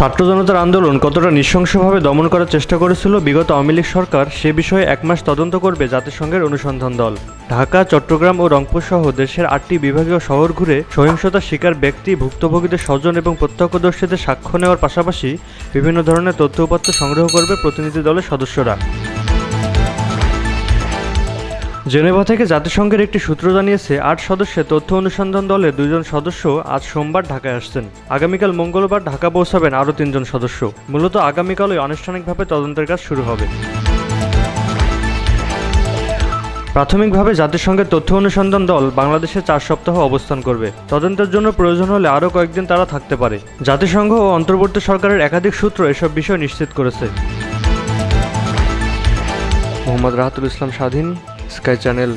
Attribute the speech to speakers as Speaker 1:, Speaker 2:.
Speaker 1: ছাত্র জনতার আন্দোলন কতটা নৃশংসভাবে দমন করার চেষ্টা করেছিল বিগত আওয়ামী লীগ সরকার, সে বিষয়ে এক মাস তদন্ত করবে জাতিসংঘের অনুসন্ধান দল। ঢাকা, চট্টগ্রাম ও রংপুর সহ দেশের আটটি বিভাগীয় শহর ঘুরে সহিংসতার শিকার ব্যক্তি, ভুক্তভোগীদের স্বজন এবং প্রত্যক্ষদর্শীদের সাক্ষ্য নেওয়ার পাশাপাশি বিভিন্ন ধরনের তথ্য উপাত্ত সংগ্রহ করবে প্রতিনিধি দলের সদস্যরা। জেনেভা থেকে জাতিসংঘের একটি সূত্র জানিয়েছে, আট সদস্যের তথ্য অনুসন্ধান দলের দুইজন সদস্য আজ সোমবার ঢাকায় আসছেন। আগামীকাল মঙ্গলবার ঢাকা পৌঁছাবেন আরও তিনজন সদস্য। মূলত আগামীকালই আনুষ্ঠানিকভাবে তদন্তের কাজ শুরু হবে। প্রাথমিকভাবে জাতিসংঘের তথ্য অনুসন্ধান দল বাংলাদেশে চার সপ্তাহ অবস্থান করবে। তদন্তের জন্য প্রয়োজন হলে আরও কয়েকদিন তারা থাকতে পারে। জাতিসংঘ ও অন্তর্বর্তী সরকারের একাধিক সূত্র এসব বিষয় নিশ্চিত করেছে। মোহাম্মদ রাহাতুল ইসলাম স্বাধীন। Sky channel